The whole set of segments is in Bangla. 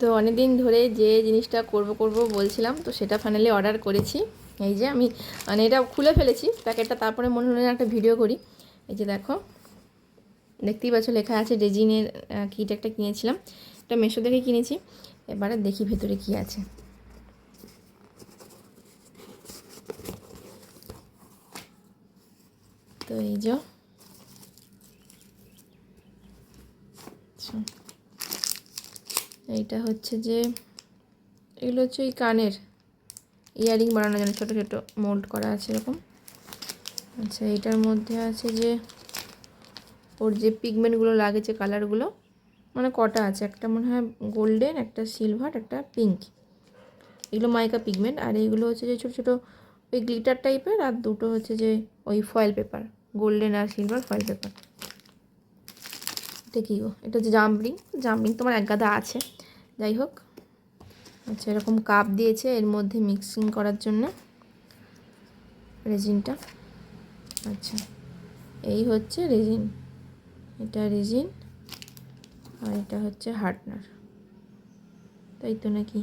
তো অনেকদিন ধরে যে জিনিসটা করব করব বলছিলাম, তো সেটা ফাইনালি অর্ডার করেছি। এই যে আমি মানে এটা খুলে ফেলেছি, প্যাকেটটা তারপরে মনে হলো একটা ভিডিও করি। এই যে দেখো, দেখতেই পাচ্ছ লেখা আছে রেজিনের কিট একটা কিনেছিলাম। এটা মেশো থেকে কিনেছি। এবারে দেখি ভেতরে কি আছে। তো এই যে আচ্ছা এইটা হচ্ছে যে, এগুলো হচ্ছে ওই কানের ইয়ারিং বানানোর জন্য ছোটো ছোটো মোল্ড করা আছে এরকম। আচ্ছা এইটার মধ্যে আছে যে, ওর যে পিগমেন্টগুলো লাগে যে কালারগুলো মানে কটা আছে? একটা মনে হয় গোল্ডেন একটা সিলভার একটা পিঙ্ক এগুলো মাইকা পিগমেন্ট আর এইগুলো হচ্ছে যে ছোটো ছোটো ওই গ্লিটার টাইপের আর দুটো হচ্ছে যে ওই ফয়েল পেপার গোল্ডেন আর সিলভার ফয়েল পেপার এটা কী গো? এটা হচ্ছে জাম্পরিং জাম্পরিং তোমার এক গাদা আছে। যাই হোক। আচ্ছা এরকম কাপ দিয়েছে, এর মধ্যে মিক্সিং করার জন্য রেজিনটা আচ্ছা এই হচ্ছে রেজিন এটা রেজিন আর এটা হচ্ছে হার্টনার তাই তো নাকি?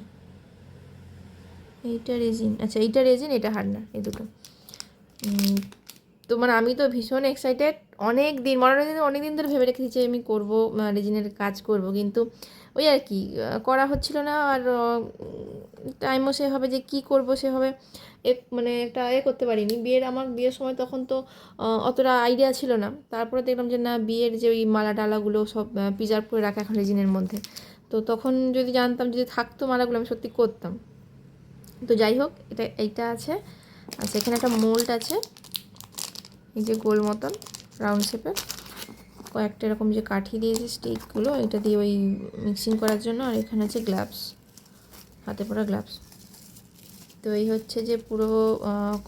এইটা রেজিন আচ্ছা এইটা রেজিন এটা হার্টনার এই দুটো। তো মানে আমি তো ভীষণ এক্সাইটেড অনেক দিন মনোরঞ্জন অনেক দিন ধরে ভেবে রেখেছি যে আমি করব রেজিনের কাজ করব, কিন্তু ওই আর কি করা হচ্ছিল না আর টাইমও সেভাবে যে কি করব সেভাবে এক মানে একটা এ করতে পারিনি। বিয়ের আমার, বিয়ের সময় তখন তো অতটা আইডিয়া ছিল না। তারপরে দেখলাম যে না, বিয়ের যে ওই মালা টালাগুলো সব প্রিজার্ভ করে রাখা এখন রেজিনের মধ্যে। তো তখন যদি জানতাম, যদি থাকতো মালাগুলো, আমি সত্যি করতাম। তো যাই হোক, এটা, এইটা আছে। আচ্ছা এখানে একটা মোল্ড আছে। এই যে গোল মতন। রাউন্ড শেপের কয়েকটা এরকম যে কাঠি দিয়েছে স্টিকগুলো এটা দিয়ে ওই মিক্সিং করার জন্য, আর এখানে আছে গ্লাভস হাতে পরা গ্লাভস তো এই হচ্ছে যে পুরো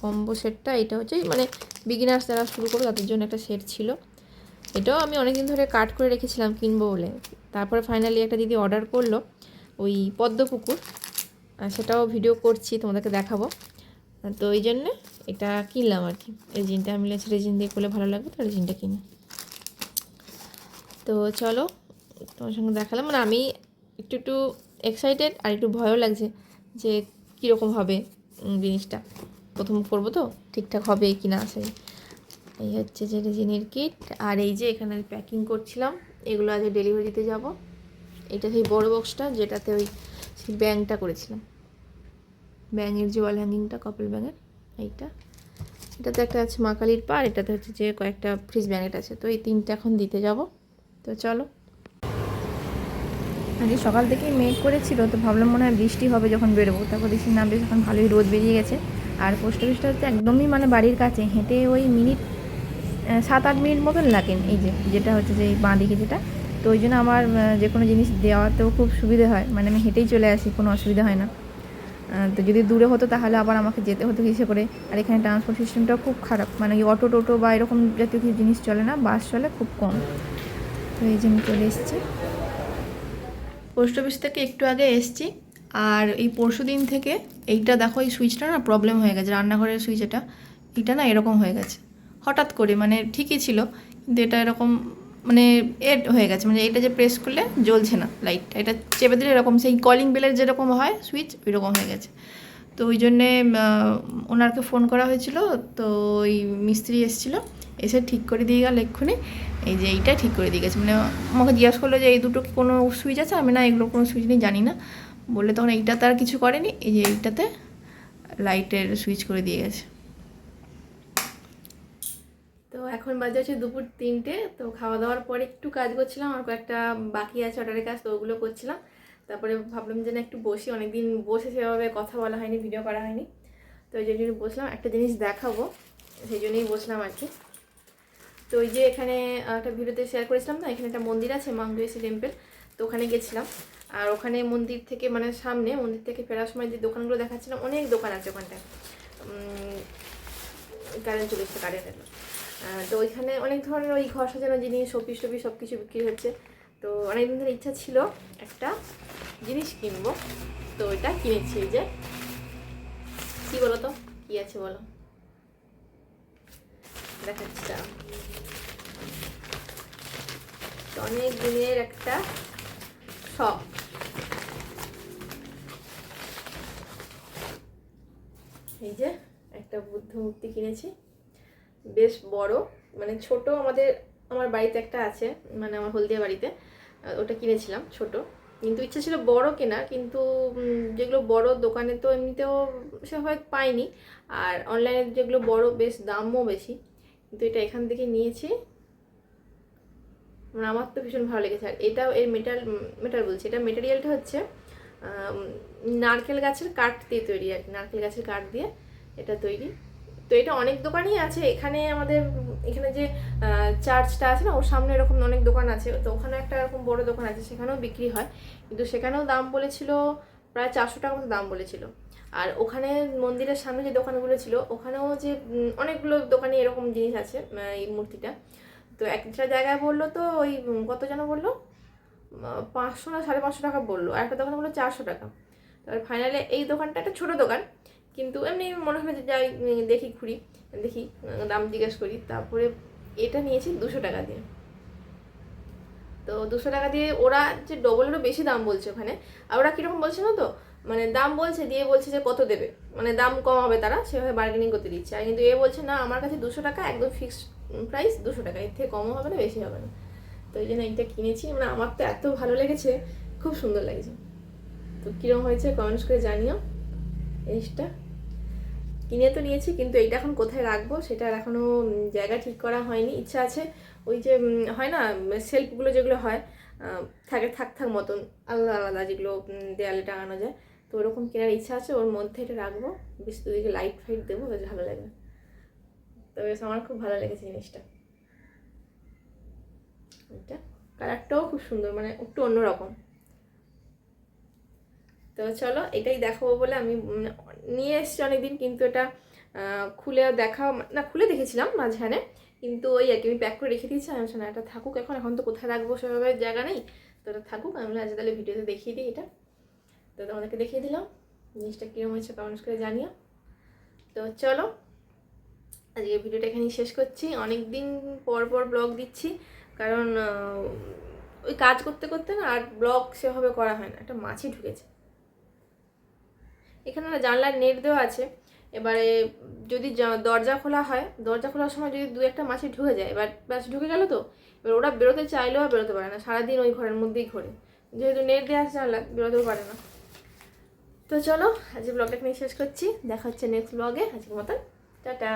কম্বো সেটটা এটা হচ্ছে মানে বিগিনার্স যারা শুরু করবে, তাদের জন্য একটা সেট ছিল। এটাও আমি অনেকদিন ধরে কাট করে রেখেছিলাম কিনবো বলে। তারপরে ফাইনালি একটা দিদি অর্ডার করল, ওই পদ্মপুকুর। সেটাও ভিডিও করছি, তোমাদেরকে দেখাবো। তো ওই জন্যে এটা কিনলাম আর কি। রেজিনটা আমি লেছি রেজিন দিয়ে করলে ভালো লাগবে তো রেজিনটা কিনি। তো চলো, তোমার সঙ্গে দেখালাম। মানে আমি একটু একটু এক্সাইটেড আর একটু ভয়ও লাগছে যে কীরকম হবে জিনিসটা। প্রথম করব তো, ঠিকঠাক হবে কি না সেই এই হচ্ছে যে রেজিনের কিট আর এই যে এখানে প্যাকিং করছিলাম, এগুলো আজকে ডেলিভারিতে যাব। এটা সেই বড় বক্সটা যেটাতে ওই সেই ব্যাংটা করেছিলাম। ব্যাঙের যে ওয়াল হ্যাঙ্গিংটা কপাল ব্যাঙের এইটা। এটাতে একটা আছে মা কালীর পা এটাতে হচ্ছে যে কয়েকটা ফ্রিজ ব্যাঙ্গেট আছে। তো এই তিনটে এখন দিতে যাব। তো চলো। আজকে সকাল থেকেই মেঘ করেছিল, তো ভাবলাম মনে হয় বৃষ্টি হবে যখন বেরোবো। তারপর দেখছি না, বেশ এখন ভালোই রোদ বেরিয়ে গেছে। আর পোস্ট অফিসটা হচ্ছে একদমই মানে বাড়ির কাছে, হেঁটে ওই মিনিট সাত আট মিনিট মতন লাগেন এই যে, যেটা হচ্ছে যে বাঁ দিকে যেটা। তো ওই জন্য আমার যে কোনো জিনিস দেওয়াতেও খুব সুবিধে হয়। মানে আমি হেঁটেই চলে আসি, কোনো অসুবিধা হয় না। তো যদি দূরে হতো তাহলে আবার আমাকে যেতে হতো কিসে করে। আর এখানে ট্রান্সপোর্ট সিস্টেমটাও খুব খারাপ। মানে অটো, টোটো বা এরকম জাতীয় কিছু জিনিস চলে না, বাস চলে খুব কম। তো এই জন্য চলে এসেছি। পোস্ট অফিস থেকে একটু আগে এসেছি। আর এই পরশু দিন থেকে এইটা দেখো, এই সুইচটা না প্রবলেম হয়ে গেছে, রান্নাঘরের সুইচ এটা। এটা না এরকম হয়ে গেছে। হঠাৎ করে মানে ঠিকই ছিল, কিন্তু এটা এরকম মানে এড হয়ে গেছে মানে এটা যে প্রেস করলে জ্বলছে না লাইটটা এটা চেপে দিলে এরকম, সেই কলিং বেলের যেরকম হয় সুইচ ওই রকম হয়ে গেছে। তো ওই জন্যে ওনারকে ফোন করা হয়েছিল, তো ওই মিস্ত্রি এসেছিল, এসে ঠিক করে দিয়ে গেল এক্ষুনি। এই যে এইটা ঠিক করে দিয়ে গেছে মানে আমাকে জিজ্ঞাসা করল যে এই দুটো কি কোনো সুইচ আছে? আমি না এগুলো কোনো সুইচ নেই, জানি না। বললে তখন এইটাতে আর কিছু করেনি, এই যে এইটাতে লাইটের সুইচ করে দিয়ে গেছে তো এখন বাজে হচ্ছে দুপুর তিনটে, তো খাওয়া দাওয়ার পরে একটু কাজ করছিলাম, আর কয়েকটা বাকি আছে অর্ডারের কাজ, তো ওগুলো করছিলাম। তারপরে ভাবলাম যে না একটু বসি, অনেকদিন বসে সেভাবে কথা বলা হয়নি ভিডিও করা হয়নি। তো ওই জন্য বসলাম, একটা জিনিস দেখাবো, সেই জন্যই বসলাম আর কি। তো ওই যে এখানে একটা ভিডিওতে শেয়ার করেছিলাম না, এখানে একটা মন্দির আছে মাংগুয়েসি টেম্পল তো ওখানে গেছিলাম। আর ওখানে মন্দির থেকে মানে সামনে মন্দির থেকে ফেরার সময় যে দোকানগুলো দেখাচ্ছিলাম, অনেক দোকান আছে ওখানটায়। কারেন্ট চলে এসছে কারেন্ট তো ওইখানে অনেক ধরনের ওই ঘর সাজানো জিনিস শপিস টপিস সব কিছু বিক্রি হচ্ছে। তো অনেকদিন ধরে ইচ্ছা ছিল একটা জিনিস কিনবো। তো ওইটা কিনেছি যে। কি বলো তো? কি আছে বলো? দেখাচ্ছি তো। অনেক দিনের একটা শখ। এই যে একটা বুদ্ধ মূর্তি কিনেছি। বেশ বড় মানে ছোট আমাদের, আমার বাড়িতে একটা আছে মানে আমার হলদিয়া বাড়িতে ওটা কিনেছিলাম ছোট। কিন্তু ইচ্ছা ছিল বড় কেনা কিন্তু যেগুলো বড় দোকানে তো এমনিতেও সে সেভাবে পাইনি আর অনলাইনে যেগুলো বড়, বেশ দামও বেশি। কিন্তু এটা এখান থেকে নিয়েছি। মানে আমার তো ভীষণ ভালো লেগেছে। আর এটাও এর মেটাল মেটাল বলছি। এটা মেটেরিয়ালটা হচ্ছে নারকেল গাছের কাঠ দিয়ে তৈরি আর নারকেল গাছের কাঠ দিয়ে এটা তৈরি। তো এটা অনেক দোকানই আছে। এখানে আমাদের, এখানে যে চার্চটা আছে না, ওর সামনে এরকম অনেক দোকান আছে। তো ওখানে একটা এরকম বড় দোকান আছে, সেখানেও বিক্রি হয়। কিন্তু সেখানেও দাম বলেছিল, প্রায় চারশো টাকা মতো দাম বলেছিল। আর ওখানে মন্দিরের সামনে যে দোকানগুলো ছিল, ওখানেও যে অনেকগুলো দোকানে এরকম জিনিস আছে এই মূর্তিটা। তো একটা জায়গায় বলল তো, ওই কত যেন বলল? পাঁচশো না সাড়ে পাঁচশো টাকা বলল। আর একটা দোকানে বলল চারশো টাকা। তারপর ফাইনালে এই দোকানটা একটা ছোটো দোকান। কিন্তু এমনি মনে হলো যে যাই দেখি ঘুরি, দেখি দাম জিজ্ঞেস করি। তারপরে এটা নিয়েছি দুশো টাকা দিয়ে। তো দুশো টাকা দিয়ে ওরা যে ডবলেরও বেশি দাম বলছে ওখানে, আর ওরা কীরকম বলছে না তো? মানে দাম বলছে, দিয়ে বলছে যে কত দেবে। মানে দাম কম হবে তারা, সেভাবে বার্গেনিং করতে দিচ্ছে। আর কিন্তু এ বলছে, না, আমার কাছে দুশো টাকা, একদম ফিক্সড প্রাইস দুশো টাকা। এর থেকে কমও হবে না, বেশি হবে না। তো এই জন্য এইটা কিনেছি। মানে আমার তো এত ভালো লেগেছে, খুব সুন্দর লাগছে। তো কীরকম হয়েছে কমেন্টস করে জানিও। জিনিসটা। কিনে তো নিয়েছি, কিন্তু এইটা এখন কোথায় রাখব সেটার এখনও জায়গা ঠিক করা হয়নি। ইচ্ছা আছে ওই যে হয় না সেলফগুলো যেগুলো হয় থাকে থাক থাক মতন, আলাদা আলাদা যেগুলো দেয়ালে টাঙানো যায়। তো ওরকম কেনার ইচ্ছা আছে, ওর মধ্যে এটা রাখব। বেশ দুদিকে লাইট ফাইট দেবো, বেশ ভালো লাগবে। তো বেশ আমার খুব ভালো লেগেছে জিনিসটা। এটা কালারটাও খুব সুন্দর মানে একটু অন্যরকম। তো চলো এটাই দেখাবো বলে আমি নিয়ে এসেছি অনেকদিন, কিন্তু এটা খুলে দেখা না, খুলে দেখেছিলাম মাঝখানে, কিন্তু ওই আর কি, আমি প্যাক করে রেখে দিয়েছি, আমি না, এটা থাকুক এখন এখন তো কোথায় রাখব সেভাবে জায়গা নেই, তো এটা থাকুক, আমি আচ্ছা তাহলে ভিডিওতে দেখিয়ে দিই এটা। তো তোমাদেরকে দেখিয়ে দিলাম, জিনিসটা কীরকম হয়েছে কমেন্টস করে জানিও। তো চলো আজকে ভিডিওটা এখানেই শেষ করছি অনেক দিন পর পর ব্লগ দিচ্ছি, কারণ ওই কাজ করতে করতে না আর ব্লগ সেভাবে করা হয় না, একটা মাছি ঢুকেছে। এখানে না জানলার নেট দেওয়া আছে। এবারে যদি দরজা খোলা হয়, দরজা খোলার সময় যদি দু একটা মাছি ঢুকে যায়, এবার ব্যাস ঢুকে গেলো তো? এবার ওরা বেরোতে চাইলেও আর বেরোতে পারে না, সারাদিন ওই ঘরের মধ্যেই ঘোরে। যেহেতু নেট দেওয়া আছে জানলা, বেরোতেও পারে না। তো চলো, আজকে ব্লগটা এখানে শেষ করছি। দেখা হচ্ছে নেক্সট ব্লগে আজকের মতন, টাটা।